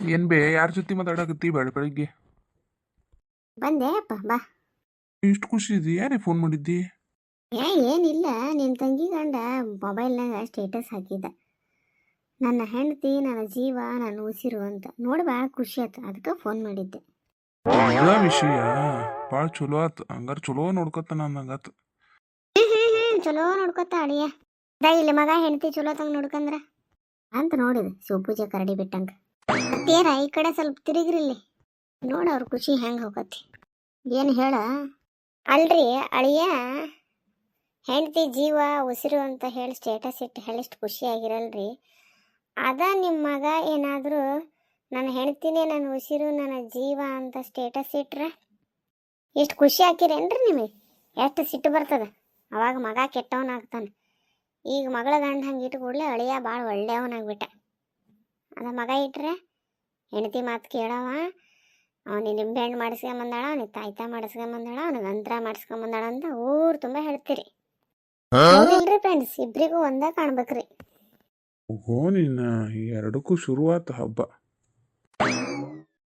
ಏನ್ ಬೇ ಯಾರ ಜೊತೆ ಮಾತಾಡಕತ್ತಿ ಬೆಳ ಬೆಳಿಗ್ಗೆ? ಬಂದೆ ಅಪ್ಪ ಬಾ. ಇಷ್ಟು ಖುಷಿ ಇದ್ದಿ ಯಾರೇ ಫೋನ್ ಮಾಡಿದ್ದಿ? ಏ ಏನಿಲ್ಲ ನಿನ್ ತಂಗಿ ಗಂಡ ಮೊಬೈಲ್ನಾಗ ಸ್ಟೇಟಸ್ ಹಾಕಿದ್ದ ನನ್ನ ಹೆಂಡತಿ ನನ್ನ ಜೀವ ನನ್ನ ಉಸಿರು ಅಂತ. ನೋಡಿ ಭಾಳ ಖುಷಿ ಆಯ್ತು ಅದಕ್ಕೆ ಫೋನ್ ಮಾಡಿದ್ದೆ. ವಿಷಯ ಭಾಳ ಚಲೋ ಆತು. ಹಂಗಾರ ಚಲೋ ನೋಡ್ಕೊತಾನ ಹ್ಮ್ ಚಲೋ ನೋಡ್ಕೊತ ಅಳಿಯ. ದಾ ಇಲ್ಲಿ ಮಗ ಹೆಂಡತಿ ಚಲೋ ತಂಗ ನೋಡ್ಕಂದ್ರ. ಅಂತ ನೋಡಿದ ಶಿವಪೂಜೆ ಕರಡಿ ಬಿಟ್ಟಂಗ. ಮತ್ತೇರ ಈ ಕಡೆ ಸ್ವಲ್ಪ ತಿರುಗಿರಿಲ್ಲಿ ನೋಡ ಅವ್ರ ಖುಷಿ ಹೆಂಗೆ ಹೋಗತಿ ಏನು ಹೇಳ? ಅಲ್ರಿ, ಅಳಿಯ, ಹೆಂಡತಿ ಜೀವ, ಉಸಿರು ಅಂತ ಹೇಳಿ ಸ್ಟೇಟಸ್ ಇಟ್ಟು ಹೇಳಿಷ್ಟು ಖುಷಿ ಆಗಿರಲ್ರಿ. ಅದ ನಿಮ್ಮ ಮಗ ಏನಾದರೂ ನನ್ನ ಹೆಂಡ್ತಿನೇ, ನನ್ನ ಉಸಿರು, ನನ್ನ ಜೀವ ಅಂತ ಸ್ಟೇಟಸ್ ಇಟ್ರೆ ಎಷ್ಟು ಖುಷಿ ಹಾಕಿರೇನ್ರಿ ನಿಮಗೆ? ಎಷ್ಟು ಸಿಟ್ಟು ಬರ್ತದ? ಅವಾಗ ಮಗ ಕೆಟ್ಟವನಾಗ್ತಾನೆ. ಈಗ ಮಗಳ ಗಂಡ ಹಂಗೆ ಇಟ್ಟು ಕೂಡಲೇ ಅಳಿಯ ಭಾಳ ಒಳ್ಳೆಯವನಾಗ್ಬಿಟ್ಟ. ಅದ ಮಗ ಇಟ್ರೆ ಹೆಂಡತಿ ಮಾತು ಕೇಳವ. ಅವನಿಗೆ ನಿಂಬೆಹಣ್ಣು ಮಾಡಿಸ್ಕೊಂಬಂದಾಳ ಅವನಿಗೆ ತಾಯ್ತ ಮಾಡಿಸ್ಕೊಂಬಂದಾಳ ಅವನಿಗೆ ಅಂತರ ಮಾಡಿಸ್ಕೊಂಬಂದಾಳ ಅಂತ ಊರು ತುಂಬ ಹೇಳ್ತೀರಿ. ಹೌದಿಲ್ರಿ ಫ್ರೆಂಡ್ಸ್ ಇಬ್ರಿಗೂ ಒಂದೇ ಕಾಣ್ಬೇಕ್ರಿ. ಓಹೋ ನಿನ್ನ ಎರಡಕ್ಕೂ ಶುರುವಾತ ಹಬ್ಬ.